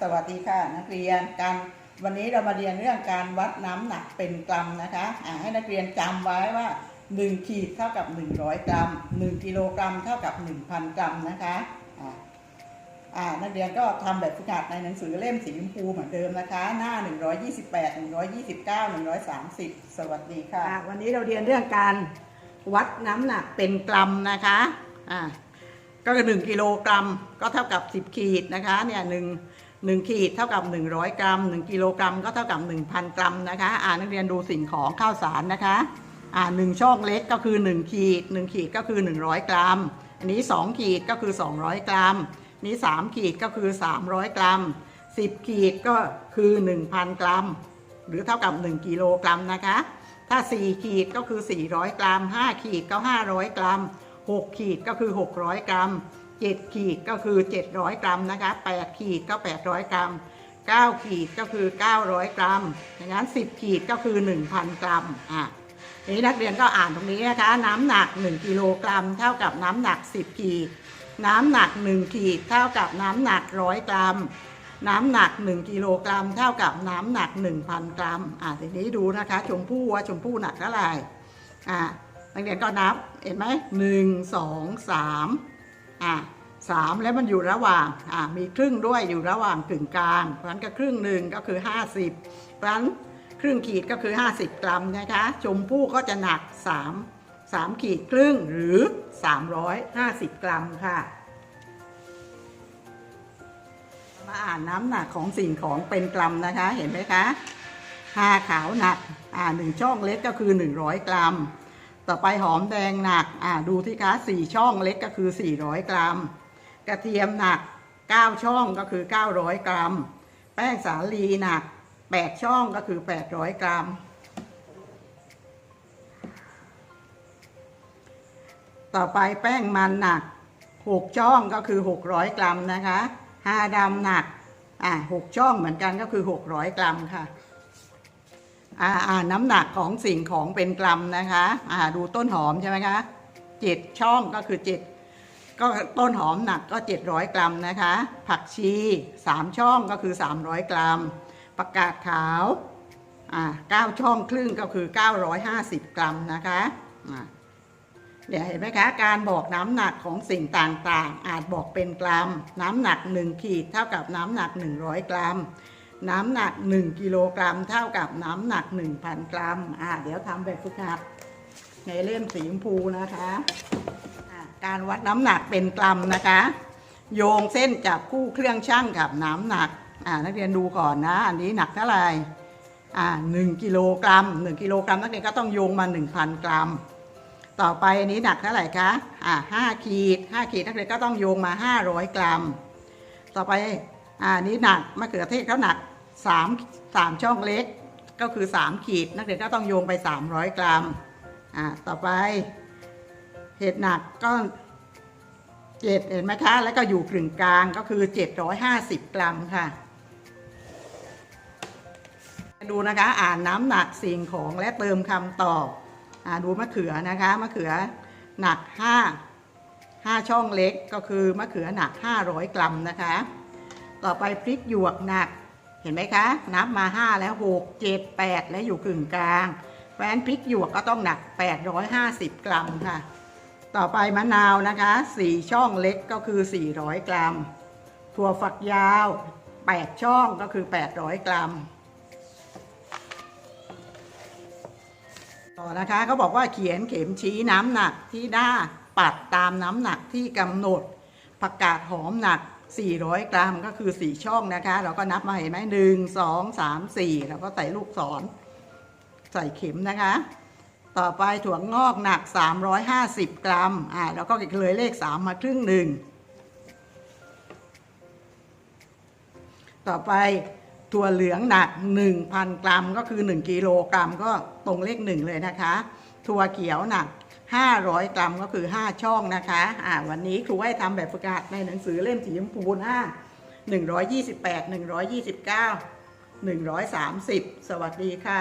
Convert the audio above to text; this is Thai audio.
สวัสดีค่ะนักเรียนการวันนี้เรามาเรียนเรื่องการวัดน้ำหนักเป็นกรัมนะคะให้นักเรียนจำไว้ว่า 1 ขีดเท่ากับ 100 กรัม 1 กิโลกรัมเท่ากับ 1,000 กรัมนะคะนักเรียนก็ทำแบบฝึกหัดในหนังสือเล่มสีชมพูเหมือนเดิมนะคะ หน้า 128 129 130 สวัสดีค่ะ วันนี้เราเรียนเรื่องการวัดน้ำหนักเป็นกรัมนะคะก็คือ1กิโลกรัมก็เท่ากับ 10 ขีดนะคะเนี่ยหนึ่ง หนึ่งขีดเท่ากับ 100 กรัม 1 กิโลกรัมก็เท่ากับ 1,000 กรัมนะคะอ่านักเรียนดูสิ่งของข้าวสารนะคะอ่าหนึ่งช่องเล็กก็คือ 1 ขีด 1 ขีดก็คือ 100 กรัม อันนี้ 2 ขีดก็คือ 200 กรัม นี้ 3 ขีดก็คือ 300 กรัม 10 ขีดก็คือ 1,000 กรัม หรือเท่ากับ 1 กิโลกรัมนะคะ ถ้า 4 ขีดก็คือ 400 กรัม 5 ขีดก็ 500 กรัม 6 ขีดก็คือ 600 กรัม 7 ขีดก็คือ 700 กรัมนะคะ8ขีดก็ 800 กรัม 9 ขีดก็คือ 900 กรัมอย่างนั้น 10 ขีดก็คือ 1,000 กรัมอะทีนี้นักเรียนก็อ่านตรงนี้นะคะ น้ำหนัก 1 กิโลกรัม เท่ากับน้ำหนัก 10 ขีด น้ำหนัก 1 ขีด เท่ากับน้ำหนัก 100 กรัม น้ำหนัก 1 กิโลกรัม เท่ากับน้ำหนัก 1,000 กรัมอะทีนี้ดูนะคะชมพู่ว่าชมพู่หนักเท่าไหร่อะนักเรียนก็นับเห็นไหมหนึ่งสองสาม อะสามแล้วมันอยู่ระหว่างอะมีครึ่งด้วยอยู่ระหว่างกึ่งกลาง เพราะฉะนั้นก็ครึ่งหนึ่งก็คือ 50 เพราะฉะนั้นครึ่งขีดก็คือ 50 กรัมนะคะชมพู่ก็จะหนัก 3 3 ขีดครึ่งหรือ 350 กรัมค่ะ มาอ่านน้ำหนักของสิ่งของเป็นกรัมนะคะเห็นไหมคะชาขาวหนักอ่าหนึ่งช่องเล็กก็คือ 100 กรัม ต่อไปหอมแดงหนักอ่าดูที่คะสี่ช่องเล็กก็คือ 400 กรัม กระเทียมหนัก 9 ช่องก็คือ 900 กรัม แป้งสาลีหนัก 8 ช่องก็คือ 800 กรัม ต่อไปแป้งมันหนัก 6 ช่องก็คือ 600 กรัมนะคะฮาดำหนักอ่า6ช่องเหมือนกันก็คือ 600 กรัมค่ะ อ่าอ่าน้ำหนักของสิ่งของเป็นกรัมนะคะอ่าดูต้นหอมใช่ไหมคะเจ็ดช่องก็คือเจ็ดก็ต้นหอมหนักก็ 700 กรัมนะคะ ผักชีสามช่องก็คือ 300 กรัมประกาศขาวอ่าเก้าช่องครึ่งก็คือ 950 กรัมนะคะอ่าเดี๋ยวเห็นไหมคะ การบอกน้ำหนักของสิ่งต่างๆ อาจบอกเป็นกรัม น้ำหนัก 1 ขีดเท่ากับน้ำหนัก 100 กรัม น้ำหนัก 1กิโลกรัมเท่ากับน้ำหนัก 1,000 กรัมอ่าเดี๋ยวทำแบบฝึกหัดในเล่มสีชมพูนะคะอ่าการวัดน้ำหนักเป็นกรัมนะคะ โยงเส้นจับคู่เครื่องช่างกับน้ำหนักอ่านักเรียนดูก่อนนะ อันนี้หนักเท่าไหร่อ่า1กิโลกรัม1กิโลกรัมนักเรียนก็ต้องโยงมา1,000กรัม ต่อไปอันนี้หนักเท่าไหร่คะอ่า5ขีด5ขีดนักเรียนก็ต้องโยงมา500กรัม ต่อไปอ่านี้หนักมะเขือเทศเขาหนัก 3 3ช่องเล็กก็คือ 3 ขีด นักเรียนก็ต้องโยงไป 300 กรัมอ่าต่อไปเห็ดหนักก็เจ็ดเห็นไหมคะ แล้วก็อยู่กึ่งกลางก็คือ 750 กรัมค่ะ ดูนะคะอ่านน้ำหนักสิ่งของและเติมคำตอบอ่าดูมะเขือนะคะมะเขือหนัก 5 5 ช่องเล็กก็คือมะเขือหนัก 500 กรัมนะคะ ต่อไปพริกหยวกหนัก เห็นไหมคะ นับมา 5 แล้ว 6 7 8 และอยู่กึ่งกลางเพราะฉะนั้นพริกหยวกก็ต้องหนัก 850 กรัมค่ะ ต่อไปมะนาวนะคะ 4 ช่องเล็กก็คือ 400 กรัม ถั่วฝักยาว 8 ช่องก็คือ 800 กรัม ต่อนะคะเขาบอกว่าเขียนเข็มชี้น้ำหนักที่หน้าปัดตามน้ำหนักที่กำหนด ผักกาดหอมหนัก 400 กรัมก็คือ 4 ช่องนะคะ เราก็นับมาเห็นไหมหนึ่งสองสามสี่เราก็ใส่ลูกศร ใส่เข็มนะคะ ต่อไปถั่วงอกหนัก 350 กรัมอ่าแล้วก็เลยเลข 3 มาครึ่งหนึ่งต่อไปถั่วเหลืองหนัก 1,000 กรัมก็คือ 1 กิโลกรัมก็ตรงเลข 1 เลยนะคะ ถั่วเขียวหนัก 500 กรัมก็คือ 5 ช่องนะคะอ่าวันนี้ครูให้ทำแบบฝึกหัดในหนังสือเล่มสีชมพูหน้า128 129 130 สวัสดีค่ะ